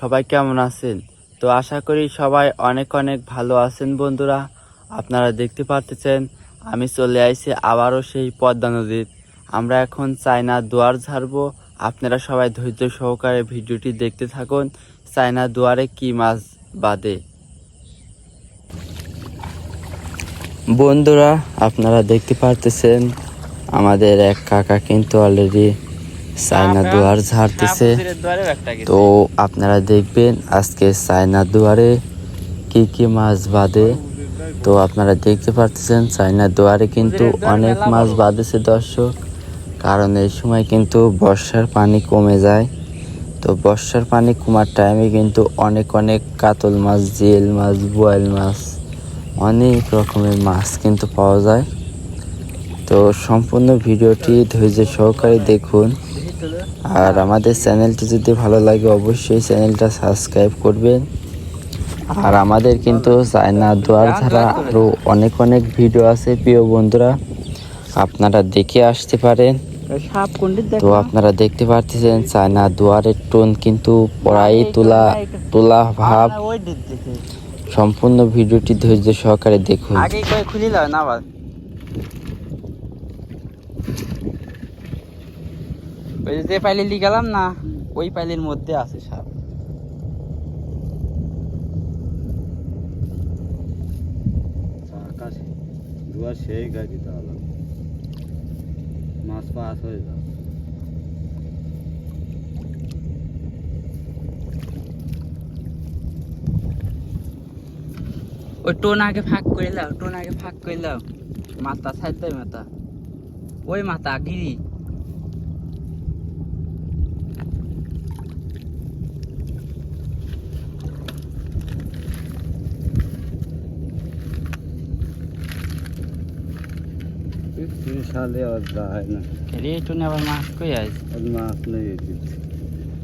সবাই কেমন আছেন? তো আশা করি সবাই অনেক অনেক ভালো আছেন বন্ধুরা। আপনারা দেখতে পাচ্ছেন আমি চলে আইছি আবারও সেই পদ্মা নদীর। আমরা এখন চায়না দুয়ার ঝাড়বো। আপনারা সবাই ধৈর্য সহকারে ভিডিওটি দেখতে থাকুন। চায়না দুয়ারে কি মাছ বাদে বন্ধুরা, আপনারা দেখতে পারতেছেন, আমাদের এক কাকা কিন্তু অলরেডি চায়না দুয়ার ঝাড়তেছে। তো আপনারা দেখবেন আজকে চায়না দুয়ারে কি কি মাছ বাদে তো আপনারা দেখতে পারতেছেন চায়না দুয়ারে কিন্তু অনেক মাছ বাঁধেছে দর্শক। কারণ এই সময় কিন্তু বর্ষার পানি কমে যায়। তো বর্ষার পানি কমার টাইমে কিন্তু অনেক অনেক কাতল মাছ জিয়েল মাছ বোয়াল মাছ অনেক রকমের মাছ কিন্তু পাওয়া যায়। তো সম্পূর্ণ ভিডিওটি ধৈর্য সহকারে দেখুন। আর আমাদের চ্যানেলটি যদি ভালো লাগে, অবশ্যই চ্যানেলটা সাবস্ক্রাইব করবেন। আর আমাদের কিন্তু চায়না দুয়ার ছাড়া আরও অনেক অনেক ভিডিও আছে, প্রিয় বন্ধুরা। আপনারা দেখে আসতে পারেন। তো আপনারা দেখতে পাচ্ছেন চায়না দুয়ারের টোন কিন্তু প্রায় তোলা তোলা ভাব। সম্পূর্ণ ভিডিওটি ধৈর্য সহকারে দেখুন আগে কই খুলি দাও না বাদ ওই যে পাইলে লি গেলাম না ওই পাইলের মধ্যে আছে সাপ আকাশ দুয়ার সেই গাড়ি তাহলে মাছ পাস হয়ে যাবে। ওই টোন আগে ফাঁক করে দাও টোন আগে ফাঁক করে মাথা সাইড মাথা। ওই মাথা গিরি তিন সালে আর যায় না। রে টোনে আবার মাছ কই আর মাছ নেই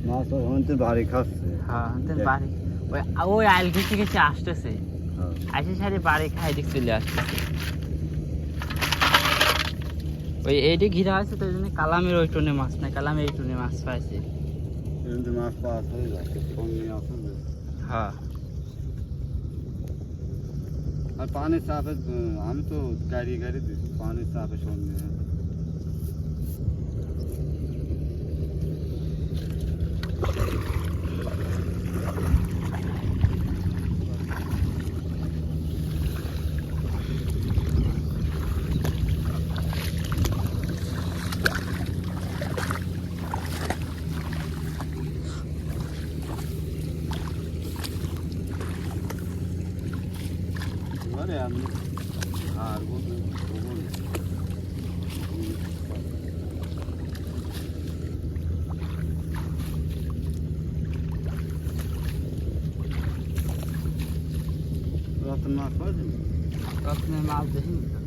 মাছ ওর হতে বাড়ি খাচ্ছে হ্যাঁ দেখ। বাড়ি ওই ওই আইল ঘেসে ঘেসে আসতেছে। আসে সারি বাড়ি খাই দিক চলে আসতেছে। ওই এইটি ঘিরা আছে তো জন্য কালামের ওই টোনে মাছ নাই কালামের এই টোনে মাছ পাইছে। মাছ পাস হয়ে যাচ্ছে ফোন নিয়ে আসুন যে। হ্যাঁ আর পানির চাপে উম, আমি তো গাড়ি গাড়ি দিচ্ছি পানির চাপে শোন নিয়ে আরে আমি আর বলব রতন মাছ পাওয়া রত্নের মাছ দেখিনি তো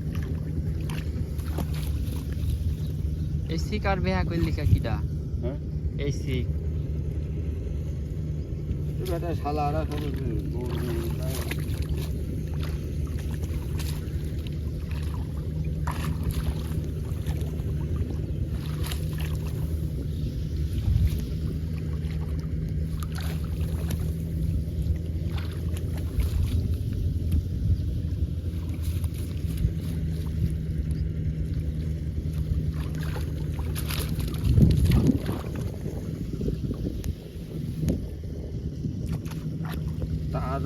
এই শিক আর বেহা করলি কা কিডা? হ্যাঁ? এই শিক বেটা শালা আরা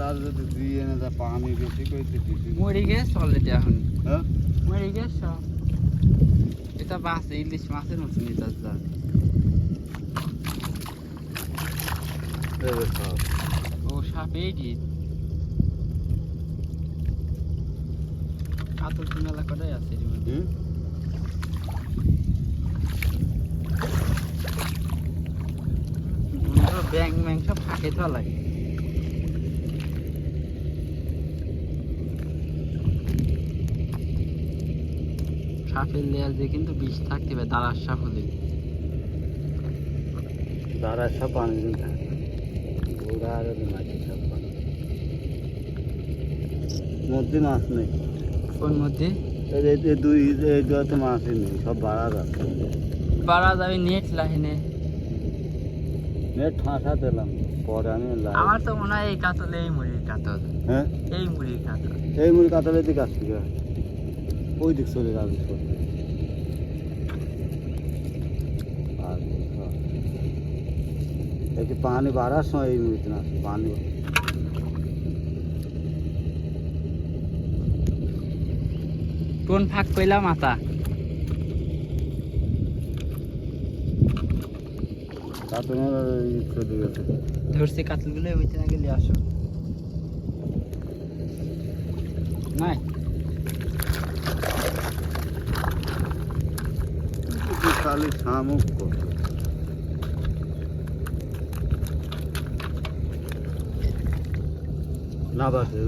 তাজা যদি দিয়ে না যা পানি বেশি করে দিচ্ছি মরে গেছে অলরেডি এখন। হ্যাঁ? মরে গেছে? এটা বাস ইলিশ মাছের মতন এটা যা। ও সাপ এই যে কাতল মেলা কটাই আছে। হুম? ব্যাং ম্যাং সব ফাঁকে তো লাগে। সাপের দিয়ে কিন্তু বিষ থাকতে হবে দাঁড়ার সাপ হলে। দাঁড়া সব পানি থাকে ঘোড়া আর ওদের মাটি পানি। মধ্যে মাছ নেই। ওর মধ্যে? এই দুই দুয়াতে মাছই নেই সব বাড়া যাচ্ছে। বাড়া যাবে নেট লাইনে। নেট ফাঁসা দিলাম পরে আমি আমার তো মনে হয় এই কাতল এই মুড়ির কাতল। হ্যাঁ? এই মুড়ির কাতল। এই মুড়ি কাতালের দিকে আসছি। ওই দিক চলে যাবে সব আর সব। এই যে পানি বাড়ার সময় এই মুড়িতে না আসে, পানি টোন ফাঁক কইলা গেছে ধরছি কাতলগুলো ওইতে না গেলে আসো। নাই। খালি শামুক করে। না বাসে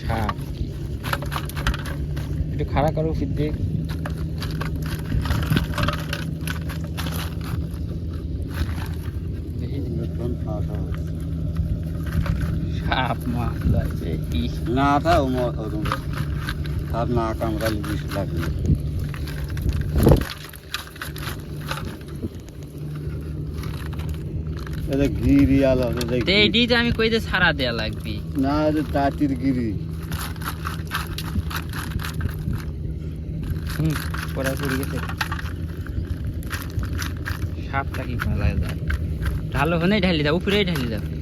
সাপ একটু খাড়া করো ফির দেখি সাপ মাছ লাগছে না था ওরকম আর না কামড়ালে বিষ লাগবে এটা গিরি গিরি। আমি কই যে সারা দেয়া লাগবে? না গিরি। হুম পড়া পড়ে গেছে সাপটা কি ভালো যায়? ঢালো হনে ঢালি দাও উপরেই ঢালি দাও।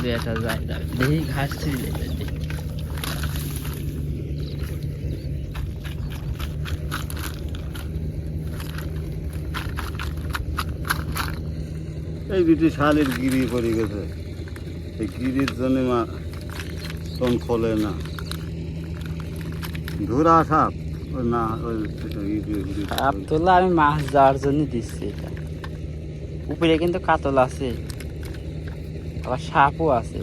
দু একটা যায় দেখি ঘাস ছিঁড়ে। এই বিটি শালের গিরি পড়ে গেছে। এই গিরির জন্য মা তন খোলে না। ধুরা সাপ। না সাপ তোলা আমি মাছ যাওয়ার জন্য দিচ্ছি এটা। উপরে কিন্তু কাতল আছে। আবার সাপও আছে।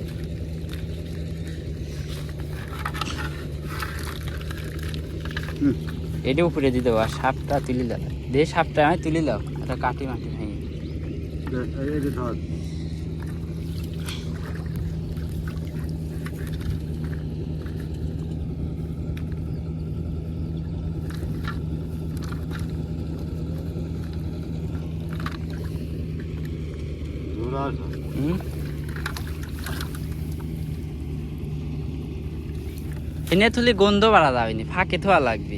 এটা উপরে দিয়ে দেবো আর সাপটা তুলি দাও। দিয়ে সাপটা আমি তুলে দাও এটা কাটি মাটি ভেঙে হুম? এনে তুলে গন্ধ বাড়া যাবে ফাঁকে থোয়া লাগবে।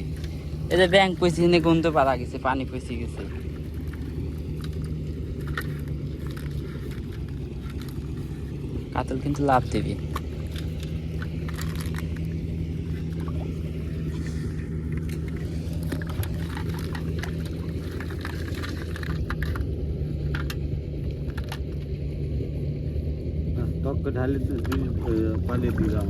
এই যে ব্যাংক পয়সা এনে গন্ধ বাড়া গেছে, পানি পয়সে গেছে। কাতল কিন্তু লাভ দেবে। ঢালি পালিয়ে দিলাম